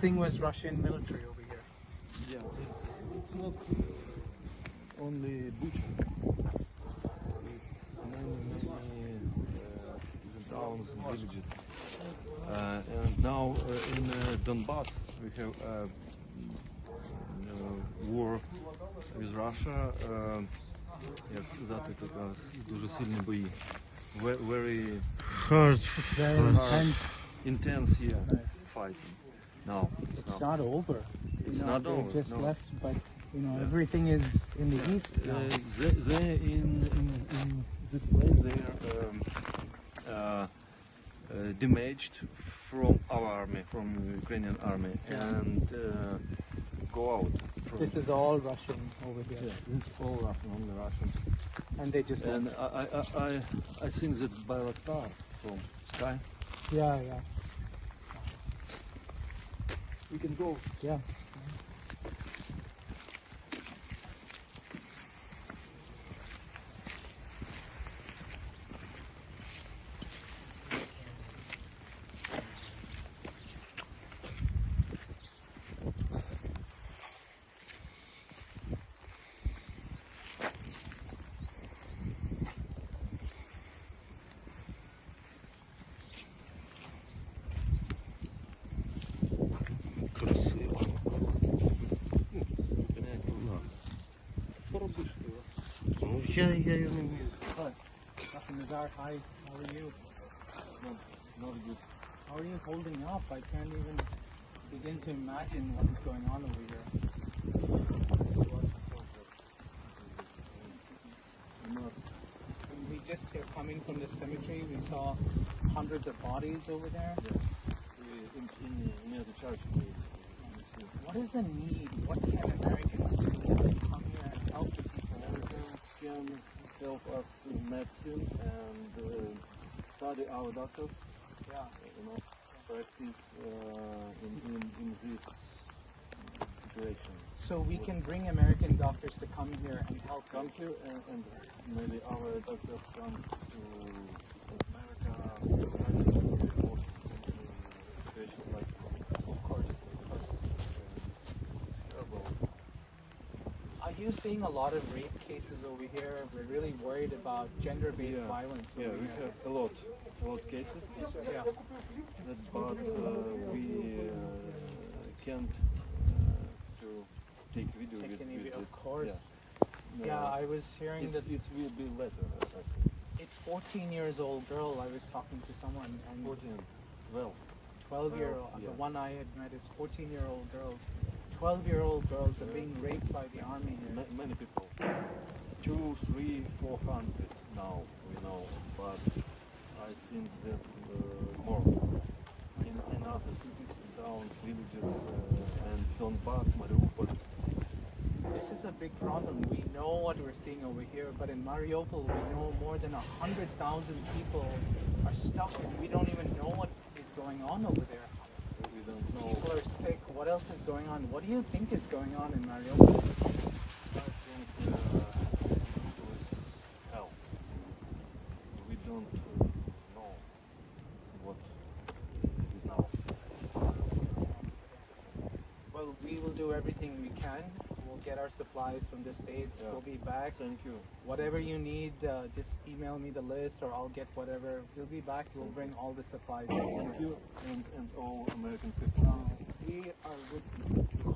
thing was Russian military over here. Yeah, it's, it's not only Bucha. It's many, many uh, the towns and villages. Uh, and now uh, in uh, Donbass we have uh, uh, war with Russia. Uh, як сказати, така дуже сильні бої. Ve- Very Hard. It's very Hard. intense. intense here Right. fighting. Now It's not over. It's No, not they over, just no. left, but you know Yeah. everything is in the east now. Uh, they, they in, in, in this place they are um, uh, uh, damaged from our army, from Ukrainian army, and uh, go out. From This is all Russian over here, yeah, this is all Russian, only Russian. and they just And. I, I, I, I think that Bayraktar from sky. Yeah, yeah, We can go. yeah. Красиво. Поробиш ти. Ну я, я його не вмію. Dr. Nazar, hi. How are you? Not good. How are you holding up? I can't even begin to imagine what is going on over here. When we just came coming from the cemetery, we saw hundreds of bodies over there. We in, in, near the church. What is the need? What can Americans do? Can they come here and help the people? Americans can help us in medicine and uh, study our doctors, Yeah. you know, practice uh, in, in, in this situation. So we can bring American doctors to come here and help Come here and, and maybe our doctors come to America, study in situations like this. Of course, of course. It's terrible. Are you seeing a lot of rape cases over here? We're really worried about gender-based Yeah. violence Yeah, we here. have a lot, a lot cases. Yeah. that, but uh, we uh, can't uh, to take video Take with, any with of course. Yeah, Yeah, I was hearing it's, that it will be later. It's 14 years old girl. I was talking to someone and 14, well, 12 year old. Yeah. The one I had met is 14 year old girl. 12 year old girls are being raped by the army here. ma- many people. Two, three, four hundred now we know, but I think that uh, more in, in other cities, towns, villages, uh, and Donbass, Mariupol. This is a big problem. We know what we're seeing over here, but in Mariupol, we know more than 100,000 people are stuck and we don't even know what is going on over there. Don't know. People are sick. What else is going on? What do you think is going on in Mariupol? I think uh, it was hell. We don't uh, know what it is now. Well, we will do everything we can. We'll get our supplies from the States. Yeah. We'll be back. Thank you. Whatever you need, uh, just email me the list or I'll get whatever. We'll be back. We'll bring all the supplies. Thank you and, and all American people. Uh, we are with you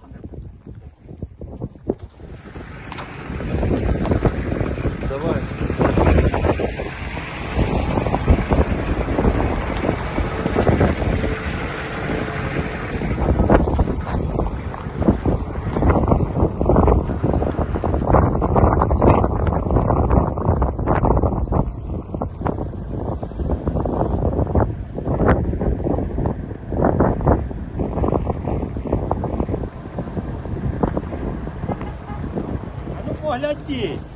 людей.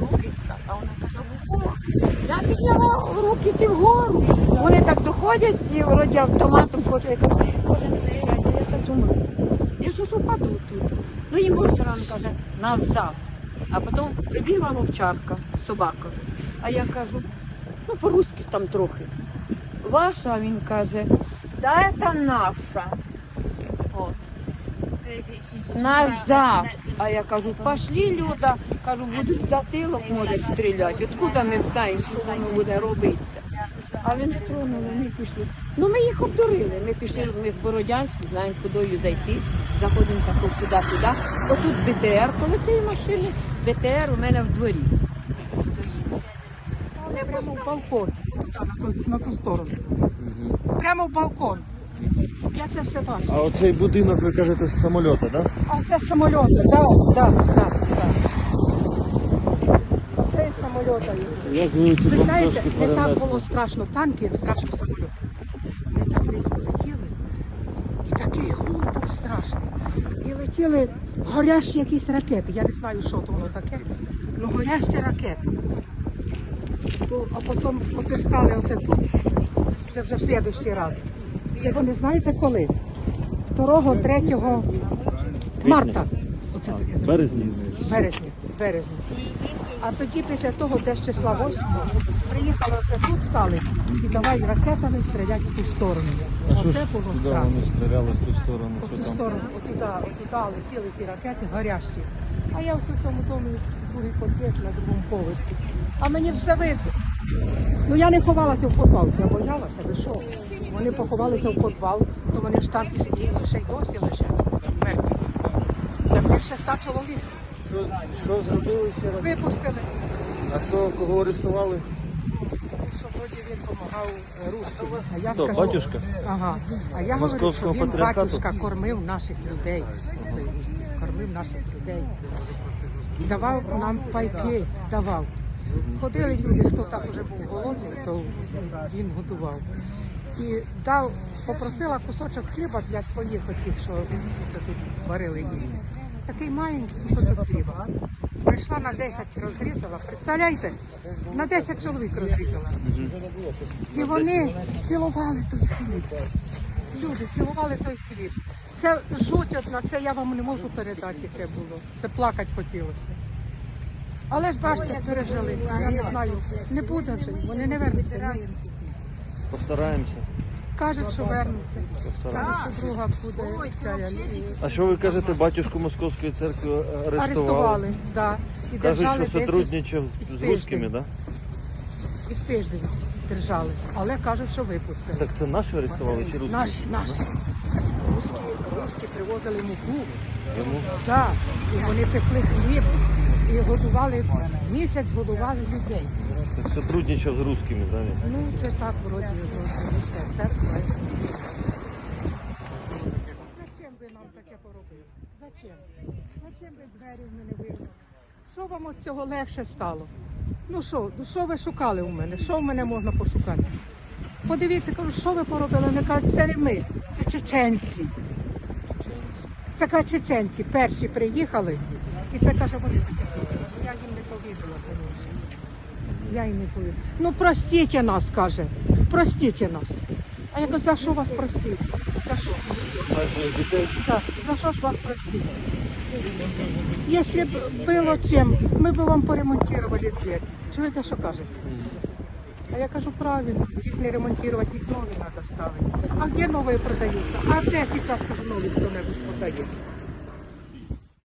Руки? так?» А вона каже, вгору. Я підняла руки ти вгору. Вони так доходять і вроді автоматом хочуть. Я кажу, Боже, не заявляйте, я зараз умру. Я щось упаду тут. Ну їм було все одно, каже, назад. А потім прибігла вовчарка, собака. А я кажу, ну по-русски там трохи. Ваша, він каже, да це наша. От. Назад. А я кажу, пошли, Люда. Кажу, будуть за тилок можуть стріляти. Откуда ми знаємо, що воно буде робитися? Але не тронули, ми пішли. Ну ми їх обдурили. Ми пішли, ми з Бородянську, знаємо, кудою зайти. Заходимо тако сюди-туди. Отут БТР, коли цієї машини, БТР у мене в дворі. Прямо в балкон, на ту сторону. Прямо в балкон. Я це все бачу. А оцей будинок, ви кажете, з самольота, да? А це з самольота, так, так, так, так. Оце із самольота. Як ви ці Ви знаєте, бомбежки не так перенесли? було страшно танки, як страшно самольоти. Вони так близько летіли, і такий гул був страшний. І летіли горящі якісь ракети. Я не знаю, що то воно таке. Ну горящі ракети. То, а потім оце стали оце тут. Це вже в слідущий раз. Це вони знаєте коли? 2-3 марта. Оце таке. Березні. березні, березні. А тоді після того, де з числа 8 приїхали оце тут стали і давай ракетами стріляти в ту сторону. А що Оце ж було страшно. вони стріляли в ту сторону? В Що ту там? сторону, отуди, отуди летіли ті ракети горящі. А я ось у цьому домі другий під'їзд на другому поверсі. А мені все видно. Ну я не ховалася в підвал, я боялася, ви що? Вони поховалися в підвал, то вони ж там і ще й досі лежать мертві. Та більше ста чоловік Що, що зробили ще раз? випустили. А що, кого арестували? що вроді він допомагав русским. А я Хто, скажу, батюшка? Ага. А я говорю, що Московського він патріархату? батюшка кормив наших людей. Кормив наших людей. Давав нам пайки, давав. Ходили люди, хто так уже був голодний, то він готував. І дав, попросила кусочок хліба для своїх оцих, що тут варили їсти. Такий маленький кусочок хліба. Прийшла на 10 розрізала. Представляєте? На 10 чоловік розрізала. І вони цілували той хліб. Люди цілували той хліб. Це жуть одна, це я вам не можу передати, яке було. Це плакати хотілося. Але ж бачите, пережили. Я не знаю, не буде вже, вони не вернуться. Постараємося. Кажуть, що вернуться. Постараємося. Що друга буде ця. е, А що ви кажете, батюшку Московської церкви арестували? Арестували, да. І Кажуть, держали що десь сотрудничав із- з, з русскими, тиждень. да? Із тиждень держали. Але кажуть, що випустили. Так це наші арестували чи русські? Наші, наші. Русські, русські привозили муку. Йому? Так, і вони пекли хліб і годували, місяць годували людей. Сотрудничав з русскими, да? Ну, це так, вроді, руська церква. Зачем ви нам таке поробили? Зачем? Зачем ви двері в мене вигнали? Що вам від цього легше стало? Ну що, ну що ви шукали у мене? Що в мене можна пошукати? Подивіться, кажу, що ви поробили? Вони кажуть, це не ми, це чеченці. Це кажуть, чеченці перші приїхали, і це каже, вони таке зробили. Ну, Я їм не повірила, звісно. Я їм не повірила. Ну простіть нас, каже. Простіть нас. А я кажу, за що вас простіть? За що? Так, за що ж вас простить? Якщо б було чим, ми б вам поремонтували двері. Чуєте, що каже? А я кажу, правильно, їх не ремонтувати, їх нові треба ставити. А де нові продаються? А де зараз, кажу, нові хто-небудь подає?